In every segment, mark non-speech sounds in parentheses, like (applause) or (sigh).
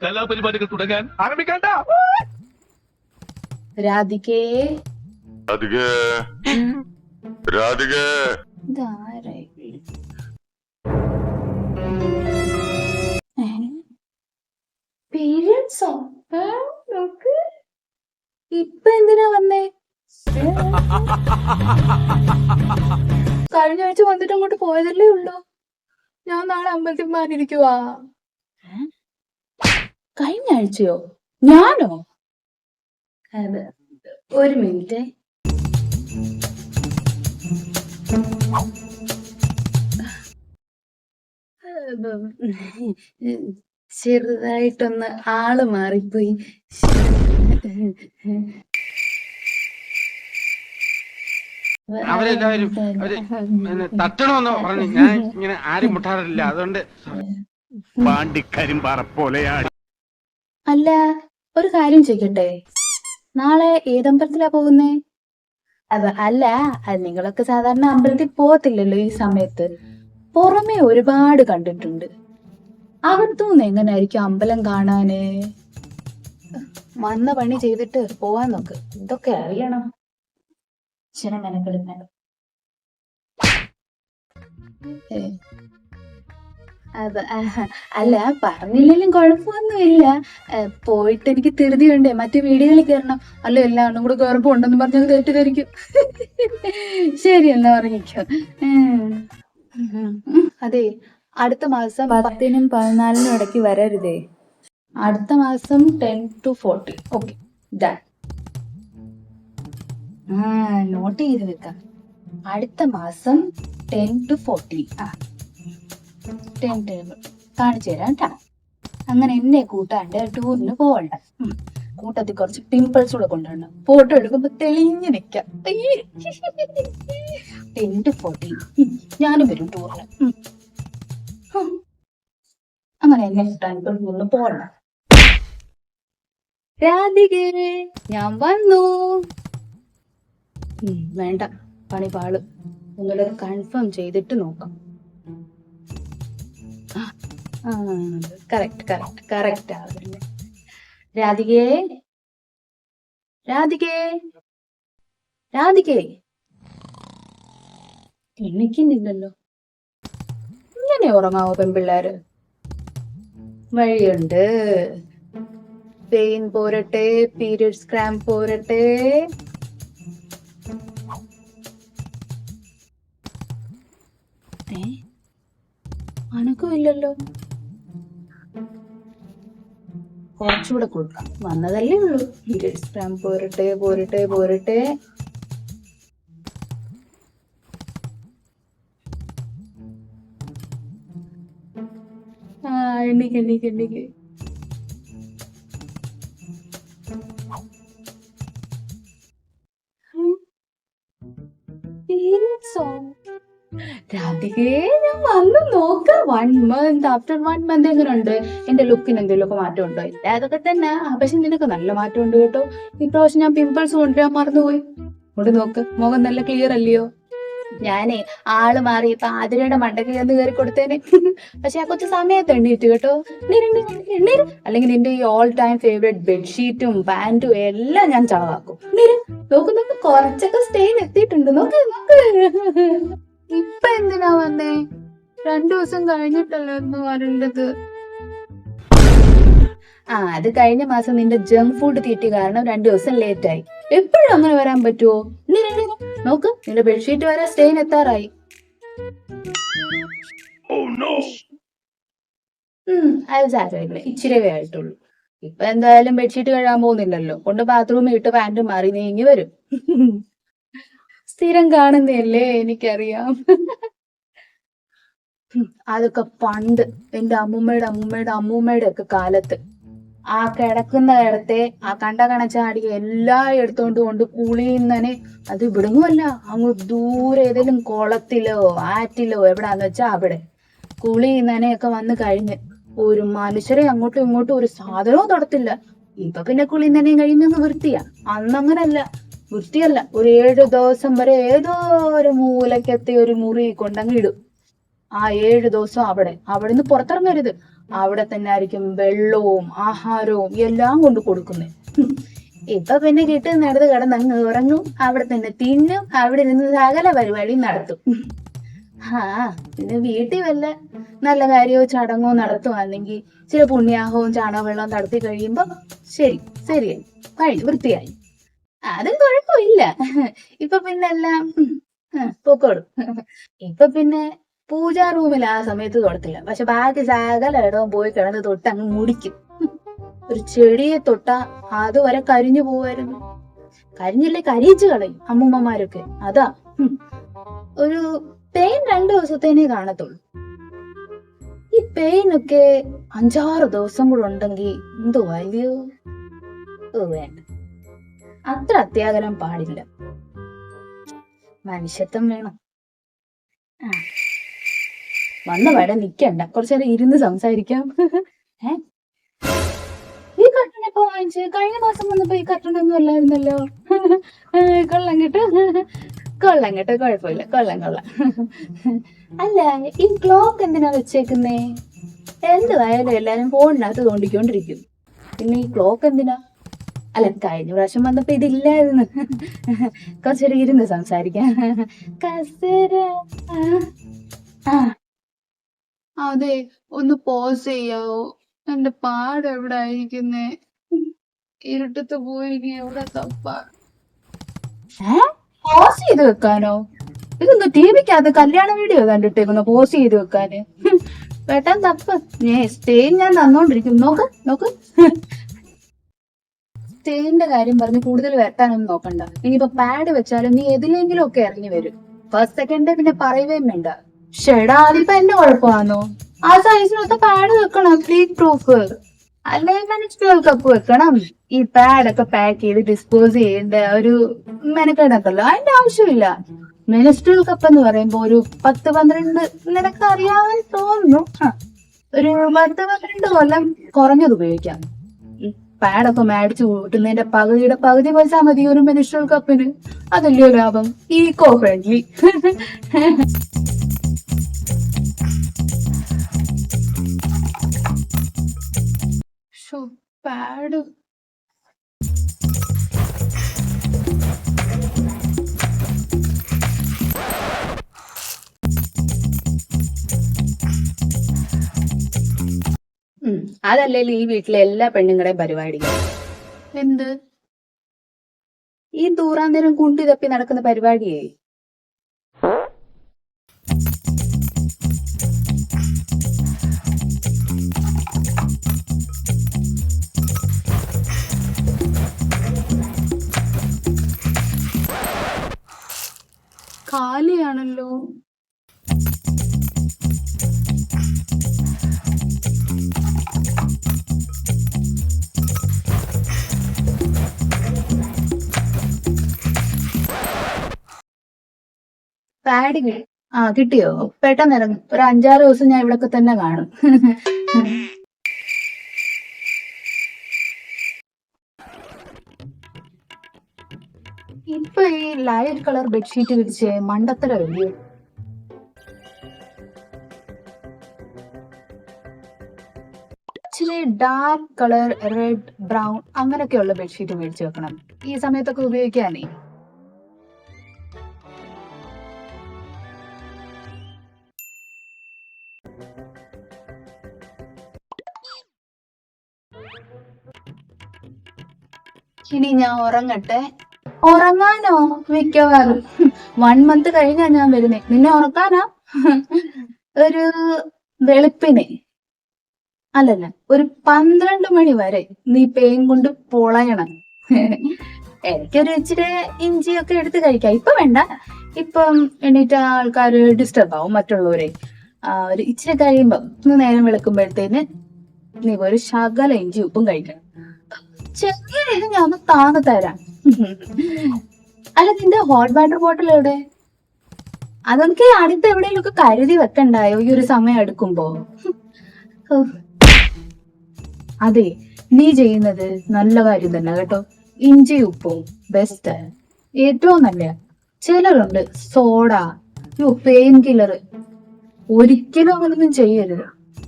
കലാപരിപാടികൾ തുടങ്ങാൻ ആരംഭിക്കണ്ട രാധികേ രാധികേ രാധികേ ഇതാരായി? നോക്ക്. ഇപ്പൊ എന്തിനാ വന്നേ? കഴിഞ്ഞ ആഴ്ച വന്നിട്ട് അങ്ങോട്ട് പോയതല്ലേ ഉള്ളൂ ഞാൻ നാളെ അമ്പലത്തിൽ മാറിയിരിക്കുവാ? കഴിഞ്ഞ ആഴ്ചയോ? ഞാനോ? ഒരു മിനിറ്റ്. ചെറുതായിട്ടൊന്ന് ആൾ മാറിപ്പോയി. അവരെല്ലാവരും അവർ പിന്നെ തട്ടണമെന്ന് പറഞ്ഞു ഞാൻ ഇങ്ങനെ ആരും മുട്ടാറില്ല. അതുകൊണ്ട് പാണ്ടിക്കരിമ്പാറ പോലെയാണ് അല്ല ഒരു കാര്യം ചോദിക്കട്ടെ? നാളെ ഏതമ്പലത്തിലാ പോകുന്നേ? അത് അല്ല നിങ്ങളൊക്കെ സാധാരണ അമ്പലത്തിൽ പോകത്തില്ലല്ലോ ഈ സമയത്ത്. പുറമെ ഒരുപാട് കണ്ടിട്ടുണ്ട്. അകത്തുനിന്ന് എങ്ങനെയായിരിക്കും അമ്പലം കാണാന്? വന്ന പണി ചെയ്തിട്ട് പോവാൻ നോക്ക്. ഇതൊക്കെ അറിയണം. അച്ഛനെ മെനക്കെടുക്കാൻ. അത് ആഹ്. അല്ല പറഞ്ഞില്ലെങ്കിലും കുഴപ്പമൊന്നുമില്ല. പോയിട്ട് എനിക്ക് ധൃതിയുണ്ടേ മറ്റു വീടുകളിൽ കയറണം. അല്ല എല്ലാവരും കൂടെ കുഴപ്പമുണ്ടെന്ന് ഉണ്ടെന്ന് പറഞ്ഞത് തെറ്റിദ്ധരിക്കും. ശരി എന്നാ ഉം. ഉം. അതെ അടുത്ത മാസം പത്തിനും പതിനാലിനും ഇടയ്ക്ക് വരരുതേ. അടുത്ത മാസം ten to forty. Okay done. ആ നോട്ട് ചെയ്ത് വെക്കാം. അടുത്ത മാസം ടെൻ ടു ഫോർട്ടി. ആ. കാണിച്ചു തരാം കേട്ടോ. അങ്ങനെ എന്നെ കൂട്ടാണ്ട് ടൂറിന് പോവണ്ട. കൂട്ടത്തിൽ കുറച്ച് പിമ്പിൾസ് കൂടെ കൊണ്ടുവരണം. ഫോട്ടോ എടുക്കുമ്പോ തെളിഞ്ഞു നിക്കാം ടെൻ ടു ഫോർട്ടി ഞാനും വരും ടൂറിന്. അങ്ങനെ എന്നെ കൂട്ടാണ്ട് ടൂറിന് പോവണ്ട രാധികേ ഞാൻ വന്നു. വേണ്ട. പണി പാൾ ഒന്നുകൂടെ കൺഫേം ചെയ്തിട്ട് നോക്കാം. കറക്റ്റ് കറക്റ്റ് കറക്റ്റ് ആവില്ല രാധികേ? രാധികേ? രാധികേ? എണ്ണിക്കുന്നില്ലല്ലോ ഇങ്ങനെ ഉറങ്ങാവോ പെൺപിള്ളേര്? വഴിയുണ്ട്. പെയിൻ പോരട്ടെ പീരിയഡ്സ് ക്രാം പോരട്ടെ. അനക്കമില്ലല്ലോ കുറച്ചുകൂടെ കൊടുക്കാം. വന്നതല്ലേ ഉള്ളൂ. പീരിയഡ്സ് ക്രാം പോരട്ടെ പോരട്ടെ പോരട്ടെ. എണ്ണിക്ക് എണ്ണിക്ക് എണ്ണിക്ക്. രാധികേ ഞാൻ വന്ന് നോക്ക. One month after one month എങ്ങനെയുണ്ട് എന്റെ ലുക്കിന് എന്തെങ്കിലുമൊക്കെ മാറ്റം ഉണ്ടോ ഇല്ല അതൊക്കെ തന്നെ. പക്ഷെ നിനക്ക് നല്ല മാറ്റം ഉണ്ട് കേട്ടോ ഇപ്രാവശ്യം ഞാൻ പിമ്പിൾസ് കൊണ്ടുവരാൻ മറന്നുപോയി. കൊണ്ട് നോക്ക്. മുഖം നല്ല ക്ലിയർ അല്ലയോ? ഞാനേ ആൾ മാറി ഇപ്പൊ ആതിരയുടെ മണ്ടക്ക് ചെന്ന് കയറി കൊടുത്തേനെ. പക്ഷെ ആ കൊച്ചു സമയത്ത് എണ്ണീറ്റ് കേട്ടോ. എണ്ണീര്. അല്ലെങ്കിൽ നിന്റെ ഈ ഓൾ ടൈം ഫേവറേറ്റ് ബെഡ്ഷീറ്റും പാന്റും എല്ലാം ഞാൻ ചളവാക്കും. നോക്ക് നോക്ക്. കുറച്ചൊക്കെ സ്റ്റെയിൻ എത്തിയിട്ടുണ്ട്. നോക്ക് നോക്ക്. ഇപ്പൊ എന്തിനാ വന്നേ? രണ്ടു ദിവസം കഴിഞ്ഞിട്ടല്ലായിരുന്നു വരേണ്ടത്? ആ അത് കഴിഞ്ഞ മാസം നിന്റെ ജങ്ക് ഫുഡ് തീറ്റി കാരണം രണ്ടു ദിവസം ലേറ്റ് ആയി. എപ്പോഴും അങ്ങനെ വരാൻ പറ്റുമോ നോക്ക് നിന്റെ ബെഡ്ഷീറ്റ് വരെ സ്റ്റെയിൻ എത്താറായി. ഇച്ചിരി സാരമില്ല. ഇച്ചിരിവേ ആയിട്ടുള്ളൂ. ഇപ്പൊ എന്തായാലും ബെഡ്ഷീറ്റ് കഴുകാൻ പോകുന്നില്ലല്ലോ. കൊണ്ട് ബാത്റൂമിൽ ഇട്ട് പാന്റ് മാറി നീങ്ങി വരും. സ്ഥിരം കാണുന്നതല്ലേ എനിക്കറിയാം. അതൊക്കെ പണ്ട് എന്റെ അമ്മൂമ്മയുടെ അമ്മൂമ്മയുടെ അമ്മൂമ്മയുടെ ഒക്കെ കാലത്ത്. ആ കിടക്കുന്ന ഇടത്തെ ആ കണ്ട കണച്ചാടി എല്ലാ എടുത്തോണ്ട് കൊണ്ട് കുളിയുന്നനെ അത് ഇവിടുന്നുമല്ല. അങ്ങ് ദൂരെ ഏതെങ്കിലും കുളത്തിലോ ആറ്റിലോ എവിടാന്ന് വെച്ചാ അവിടെ. കുളിയുന്നനെയൊക്കെ വന്ന് കഴിഞ്ഞ് ഒരു മനുഷ്യരെ അങ്ങോട്ടും ഇങ്ങോട്ടും ഒരു സാധനവും തൊടത്തില്ല. ഇപ്പൊ പിന്നെ കുളിയുന്നനെയും കഴിയുന്ന വൃത്തിയാ അന്നങ്ങനല്ല. വൃത്തിയല്ല. ഒരു ഏഴ് ദിവസം വരെ ഏതോ ഒരു മൂലക്കെത്തി ഒരു മുറി കൊണ്ടങ്ങ് ഇടും. ആ ഏഴ് ദിവസം അവിടെ. അവിടെ നിന്ന് പുറത്തിറങ്ങരുത്. അവിടെ തന്നെ ആയിരിക്കും വെള്ളവും ആഹാരവും എല്ലാം കൊണ്ട് കൊടുക്കുന്നത് ഇപ്പൊ പിന്നെ കിട്ടുന്നിടത്ത് കിടന്നങ്ങ് ഉറങ്ങും. അവിടെ തന്നെ തിന്നും. അവിടെ നിന്ന് സകല പരിപാടി നടത്തും. ആ പിന്നെ വീട്ടിൽ വല്ല നല്ല കാര്യമോ ചടങ്ങോ നടത്തുവാണെങ്കിൽ ചില പുണ്യാഹവും ചാണകവെള്ളവും നടത്തി കഴിയുമ്പോ ശരി ശരിയായി. കഴിഞ്ഞു വൃത്തിയായി. അതും കുഴപ്പമില്ല. ഇപ്പൊ പിന്നെ എല്ലാം പൊക്കോളും. ഇപ്പൊ പിന്നെ പൂജാ റൂമിൽ ആ സമയത്ത് തൊടത്തില്ല. പക്ഷെ ബാക്കി സകല ഇടവും പോയി കിടന്ന് തൊട്ട് അങ്ങ് മുടിക്കും. ഒരു ചെടിയെ തൊട്ട അതുവരെ കരിഞ്ഞു പോവായിരുന്നു. കരിഞ്ഞില്ലേ കരിയിച്ചു കളയും അമ്മൂമ്മമാരൊക്കെ. അതാ. ഒരു പെയിൻ രണ്ടു ദിവസത്തേനേ കാണത്തുള്ളൂ. ഈ പെയിൻ ഒക്കെ അഞ്ചാറ് ദിവസം കൂടെ ഉണ്ടെങ്കിൽ എന്തോ വലിയോ വേണ്ട. അത്ര അത്യാഗ്രഹം പാടില്ല. മനുഷ്യത്വം വേണം. വന്ന വട നിക്കണ്ട. കുറച്ചേരം ഇരുന്ന് സംസാരിക്കാം. (laughs) ഏ? ഈ കട്ടൺ എപ്പോ വാങ്ങിച്ച്? കഴിഞ്ഞ മാസം വന്നപ്പോ ഈ കട്ടൺ ഒന്നും അല്ലായിരുന്നല്ലോ. (laughs) കൊള്ളം കേട്ടോ. (laughs) കൊള്ളാം കേട്ടോ. കുഴപ്പമില്ല. കൊള്ളാം കൊള്ളാം. അല്ല ഈ ക്ലോക്ക് എന്തിനാ വെച്ചേക്കുന്നേ? എന്തുവായാലും എല്ലാരും ഫോണിനകത്ത് തോണ്ടിക്കൊണ്ടിരിക്കും. പിന്നെ ഈ ക്ലോക്ക് എന്തിനാ? അല്ല കഴിഞ്ഞ പ്രാവശ്യം വന്നപ്പോ ഇതില്ലായിരുന്നു. കുറച്ചേരം ഇരുന്ന് സംസാരിക്കാം. കസേര. അതെ ഒന്ന് പോസ് ചെയ്യാവോ? എന്റെ പാട് എവിടെ ആയിരിക്കുന്നേ ഇരുട്ടത്ത് പോയി എവിടെ തപ്പാ? പോസ് ചെയ്ത് വെക്കാനോ? ഇതൊന്ന് ടി വിക്കകത്ത് കല്യാണ വീഡിയോ കണ്ടിട്ടേക്കുന്നു പോസ് ചെയ്ത് വെക്കാന്. പെട്ടെന്ന് തപ്പ്. ഞാൻ സ്റ്റേൻ ഞാൻ തന്നോണ്ടിരിക്കും നോക്ക് നോക്ക്. സ്റ്റേന്റെ കാര്യം പറഞ്ഞ് കൂടുതൽ വരട്ടാനൊന്നും നോക്കണ്ട. ഇനിയിപ്പോ പാഡ് വെച്ചാലും നീ എതിലെങ്കിലും ഒക്കെ ഇറങ്ങി വരും. ഫസ്റ്റ് സെക്കൻഡ് പിന്നെ പറയുകയും വേണ്ട. ഷെടാ അതിപ്പോ എന്റെ കുഴപ്പമാണോ ആ സൈസിനൊത്ത പാഡ് വെക്കണം ലീക്ക് പ്രൂഫ് അല്ലെങ്കിൽ മെനിസ്ട്രൽ കപ്പ് വെക്കണം. ഈ പാഡൊക്കെ പാക്ക് ചെയ്ത് ഡിസ്പോസ് ചെയ്യേണ്ട ഒരു മെനക്കെടുണ്ടല്ലോ. അതിന്റെ ആവശ്യമില്ല. മെനിസ്ട്രൽ കപ്പ് എന്ന് പറയുമ്പോ ഒരു പത്ത് പന്ത്രണ്ട് നിനക്ക് അറിയാമെന്ന് തോന്നുന്നു. ഒരു പത്ത് പന്ത്രണ്ട് കൊല്ലം കുറഞ്ഞത് ഉപയോഗിക്കാം. ഈ പാഡൊക്കെ മേടിച്ചു കൂട്ടുന്നതിന്റെ പകുതിയുടെ പകുതി പൈസ മതി ഒരു മെനിസ്ട്രൽ കപ്പിന് അതല്ലയോ ലാഭം? ഈക്കോ ഫ്രണ്ട്ലി പാഡ് അതല്ലല്ലോ ഈ വീട്ടിലെ എല്ലാ പെണ്ണുങ്ങളുടെയും പരിപാടി? എന്ത്? ഈ ദൂരാന്തരം കുണ്ടി തപ്പി നടക്കുന്ന പരിപാടിയേ? കാലിയാണല്ലോ. പാഡ് ആ കിട്ടിയോ? പെട്ടെന്ന് ഇറങ്ങും. ഒരു അഞ്ചാറ് ദിവസം ഞാൻ ഇവിടൊക്കെ തന്നെ കാണും. ഇപ്പൊ ഈ ലൈറ്റ് കളർ ബെഡ്ഷീറ്റ് വിരിച്ച് വലിയ ഇച്ചിരി ഡാർക്ക് കളർ റെഡ് ബ്രൗൺ അങ്ങനെയൊക്കെയുള്ള ബെഡ്ഷീറ്റ് മേടിച്ച് വെക്കണം. ഈ സമയത്തൊക്കെ ഉപയോഗിക്കാനേ. ഇനി ഞാൻ ഉറങ്ങട്ടെ? ഉറങ്ങാനോ? മിക്കവാറും. വൺ മന്ത് കഴിഞ്ഞാ ഞാൻ വരുന്നേ. നിന്നെ ഉറക്കാനാ? ഒരു വെളുപ്പിനെ. അല്ലല്ല ഒരു പന്ത്രണ്ട് മണി വരെ നീ പേൻ കൊണ്ട് പൊളയണം. എനിക്കൊരു ഇച്ചിരി ഇഞ്ചിയൊക്കെ എടുത്ത് കഴിക്കാം. ഇപ്പൊ വേണ്ട. ഇപ്പം എണീറ്റ ആൾക്കാർ ഡിസ്റ്റർബ് ആവും മറ്റുള്ളവരെ. ഒരു ഇച്ചിരി കഴിയുമ്പോ നേരം വെളുക്കുമ്പോഴത്തേന് നീ ഒരു ശകല ഇഞ്ചി ഉപ്പും കഴിക്കണം. ചെറിയ ഞാൻ ഒന്ന് താന്ന് തരാം. അല്ല നിന്റെ ഹോട്ട് വാട്ടർ ബോട്ടിൽ എവിടെ? അതൊക്കെ അടുത്ത് എവിടെയെങ്കിലും ഒക്കെ കരുതി വെക്കണ്ടായോ ഈ ഒരു സമയം എടുക്കുമ്പോ. അതെ നീ ചെയ്യുന്നത് നല്ല കാര്യം തന്നെ കേട്ടോ. ഇഞ്ചി ഉപ്പും ബെസ്റ്റ് ഏറ്റവും നല്ല ചിലരുണ്ട് സോഡ യോ പെയിൻ കില്ലർ ഒരിക്കലും അങ്ങനൊന്നും ചെയ്യരുത്.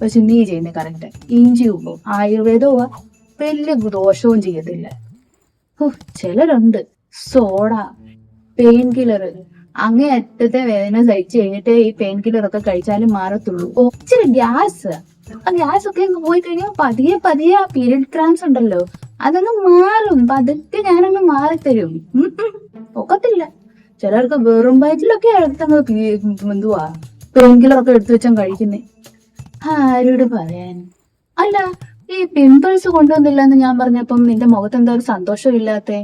പക്ഷെ നീ ചെയ്യുന്നത് കറക്റ്റ് ഇഞ്ചി ഉപ്പും ആയുർവേദവും വലിയ ദോഷവും ചെയ്യത്തില്ല. ചിലരുണ്ട്. സോഡ പെയിൻ കില്ലർ അങ്ങേ അറ്റത്തെ വേദന സഹിച്ചു കഴിഞ്ഞിട്ട് ഈ പെയിൻ കില്ലർ ഒക്കെ കഴിച്ചാലും മാറത്തുള്ളൂ. ഇച്ചിരി ഗ്യാസ്. ആ ഗ്യാസ് ഒക്കെ പോയി കഴിഞ്ഞാൽ പതിയെ പതിയെ ആ പീരിയഡ് ക്രാംസ് ഉണ്ടല്ലോ. അതൊന്ന് മാറും. പതുക്കെ ഞാനങ്ങ് മാറിത്തരും. ഒക്കത്തില്ല ചിലർക്ക് വെറും വയറ്റിലൊക്കെ എടുത്തങ്ങ് എന്തുവാ പെയിൻ കില്ലർ ഒക്കെ എടുത്തു വെച്ചാൽ കഴിക്കുന്നേ. ആരോട് പറയാൻ? അല്ല ഈ പിമ്പിൾസ് കൊണ്ടുവന്നില്ല എന്ന് ഞാൻ പറഞ്ഞപ്പം നിന്റെ മുഖത്ത് എന്താ ഒരു സന്തോഷം ഇല്ലാത്തേ?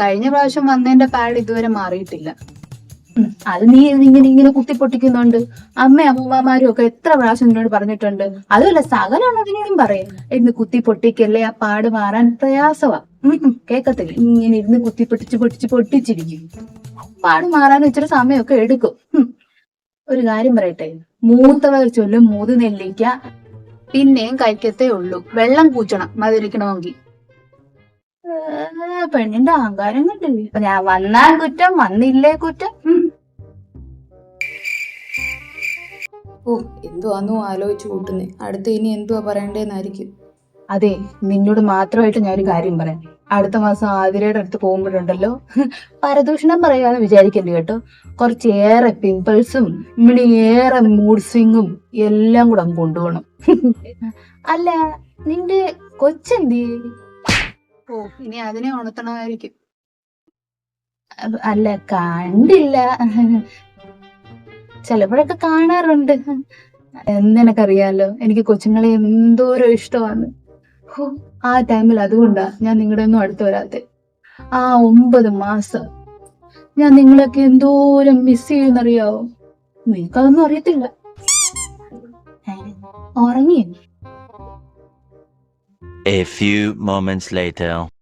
കഴിഞ്ഞ പ്രാവശ്യം വന്നതിന്റെ പാഡ് ഇതുവരെ മാറിയിട്ടില്ല. അത് നീ ഇങ്ങനെ ഇങ്ങനെ കുത്തി പൊട്ടിക്കുന്നുണ്ട് അമ്മ അമ്മമാരും ഒക്കെ എത്ര പ്രാവശ്യം നിന്നോട് പറഞ്ഞിട്ടുണ്ട്. അതുമല്ല സകലമുള്ളതിനോടും പറയും. ഇന്ന് കുത്തി പൊട്ടിക്കല്ലേ ആ പാട് മാറാൻ ഉം, കേക്കത്തില്ല. ഇങ്ങനെ ഇരുന്ന് കുത്തി പൊട്ടിച്ച് പൊട്ടിച്ച് പൊട്ടിച്ചിരിക്കും. പാട് മാറാൻ ഇച്ചിരി സമയമൊക്കെ എടുക്കും. ഒരു കാര്യം പറയട്ടെ. മൂത്തവർ ചൊല്ലും മൂത് നെല്ലിക്ക പിന്നെയും കഴിക്കത്തേ ഉള്ളൂ. വെള്ളം കൂച്ചണം മധുരിക്കണമെങ്കിൽ. പെണ്ണിന്റെ അഹങ്കാരം കണ്ടില്ലേ ഞാൻ വന്നാൽ കുറ്റം വന്നില്ലേ കുറ്റം. ഓ എന്തുവാന്നോ ആലോചിച്ചു കൂട്ടുന്നേ? അടുത്ത് ഇനി എന്തുവാ പറയണ്ടേന്നായിരിക്കും. അതെ നിന്നോട് മാത്രമായിട്ട് ഒരു കാര്യം പറയാം. അടുത്ത മാസം ആതിരയുടെ അടുത്ത് പോകുമ്പോഴുണ്ടല്ലോ. പരദൂഷണം പറയാന്ന് വിചാരിക്കല്ലേ കേട്ടോ? കുറച്ചേറെ പിമ്പിൾസും ഏറെ മൂഡ് സ്വിങ്ങും എല്ലാം കൂടെ അങ്ങ് കൊണ്ടുപോകണം. അല്ല നിന്റെ കൊച്ചെന്തി? ഓ ഇനി അതിനെ ഉണർത്തണമായിരിക്കും. അല്ല കണ്ടില്ല. ചിലപ്പോഴൊക്കെ കാണാറുണ്ട്. എന്നെനക്കറിയാലോ എനിക്ക് കൊച്ചുങ്ങളെ എന്തോരം ഇഷ്ടമാണ്. ഹോ, ആ ടൈമിൽ അതുകൊണ്ടാ ഞാൻ നിങ്ങളുടെ ഒന്നും അടുത്ത് വരാത്തെ. ആ ഒമ്പത് മാസം. ഞാൻ നിങ്ങളൊക്കെ എന്തോരം മിസ് ചെയ്യുന്നറിയാവോ? നിങ്ങൾക്കതൊന്നും അറിയത്തില്ല. ഏ, ഉറങ്ങി A few moments later.